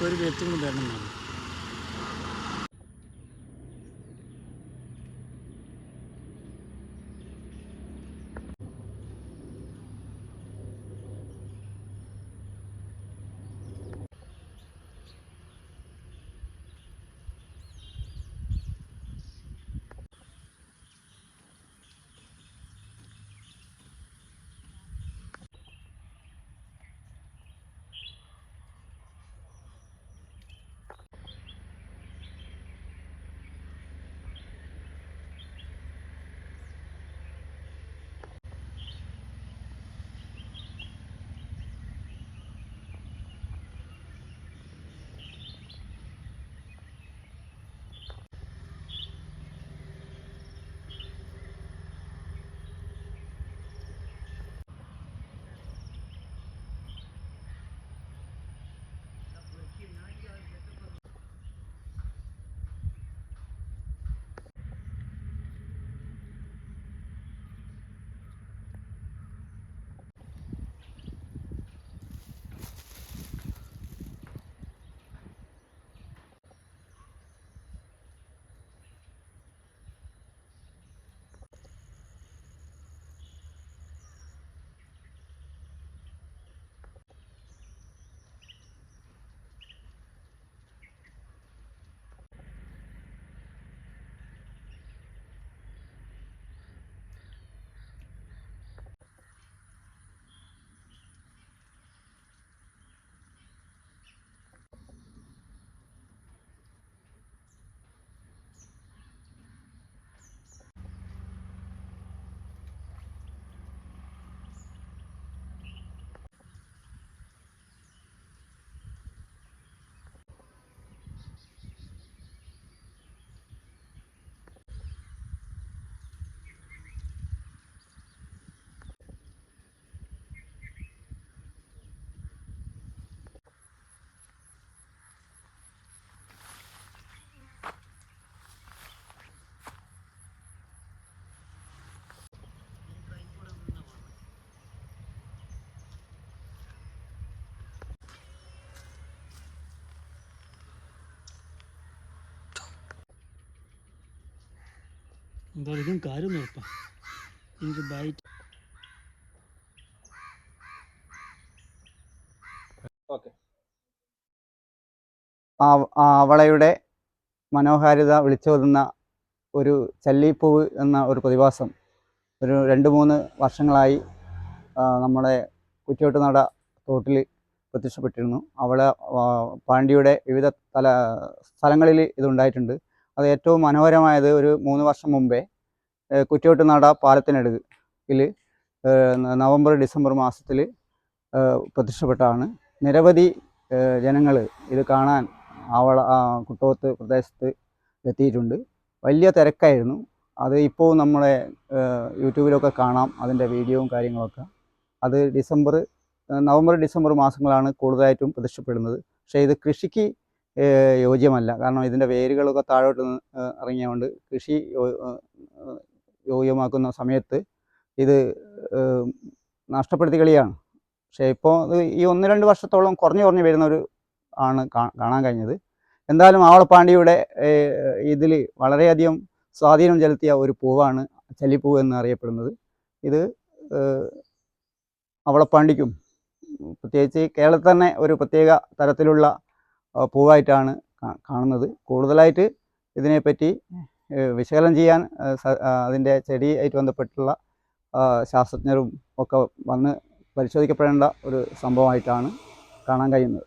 ഒരു കൂടി എന്നാണ്. എന്തായാലും കാര്യം നോക്കാം എനിക്ക് ബൈറ്റ് ആ- അവളയുടെ മനോഹാരിത വിളിച്ചോതുന്ന ഒരു ചല്ലിപ്പൂവ് എന്ന ഒരു പ്രതിഭാസം ഒരു രണ്ട് മൂന്ന് വർഷങ്ങളായി നമ്മുടെ കുറ്റിയോട്ടുനട തോട്ടിൽ പ്രത്യക്ഷപ്പെട്ടിരുന്നു. അവളെ പാണ്ടിയുടെ വിവിധ തല സ്ഥലങ്ങളിൽ ഇതുണ്ടായിട്ടുണ്ട്. അത് ഏറ്റവും മനോഹരമായത് ഒരു മൂന്ന് വർഷം മുമ്പേ കുറ്റിയോട്ടുനാട പാലത്തിനടുത്ത് പാലത്തിനടുകിൽ നവംബർ ഡിസംബർ മാസത്തിൽ പ്രത്യക്ഷപ്പെട്ടാണ് നിരവധി ജനങ്ങൾ ഇത് കാണാൻ ആവള കുട്ടോത്ത് പ്രദേശത്ത് എത്തിയിട്ടുണ്ട്. വലിയ തിരക്കായിരുന്നു. അത് ഇപ്പോൾ നമ്മളെ യൂട്യൂബിലൊക്കെ കാണാം അതിന്റെ വീഡിയോയും കാര്യങ്ങളൊക്കെ. അത് ഡിസംബർ നവംബർ ഡിസംബർ മാസങ്ങളാണ് കൂടുതലായിട്ടും പ്രത്യക്ഷപ്പെടുന്നത് പക്ഷേ ഇത് കൃഷിക്ക് യോജ്യമല്ല. കാരണം ഇതിന്റെ വേരുകളൊക്കെ താഴോട്ട് ഇറങ്ങിയതുകൊണ്ട് കൃഷി യോഗ്യമാക്കുന്ന സമയത്ത് ഇത് നഷ്ടപ്പെടുത്തി കളിയാണ്. പക്ഷേ ഇപ്പോൾ ഈ ഒന്ന് രണ്ട് വർഷത്തോളം കുറഞ്ഞു കുറഞ്ഞു വരുന്ന ഒരു ആണ് കാണാൻ കഴിഞ്ഞത്. എന്തായാലും ആവളപ്പാണ്ടിയുടെ ഇതിൽ വളരെയധികം സ്വാധീനം ചെലുത്തിയ ഒരു പൂവാണ് ചല്ലിപ്പൂ എന്ന് അറിയപ്പെടുന്നത്. ഇത് അവളപ്പാണ്ടിക്കും പ്രത്യേകിച്ച് കേരളത്തിൽ തന്നെ ഒരു പ്രത്യേക തരത്തിലുള്ള പൂവായിട്ടാണ് കാണുന്നത്. കൂടുതലായിട്ട് ഇതിനെപ്പറ്റി വിശകലനം ചെയ്യാൻ അതിന്റെ ചെടിയായിട്ട് ബന്ധപ്പെട്ടുള്ള ശാസ്ത്രജ്ഞരും ഒക്കെ വന്ന് പരിശോധിക്കപ്പെടേണ്ട ഒരു സംഭവമായിട്ടാണ് കാണാൻ കഴിയുന്നത്.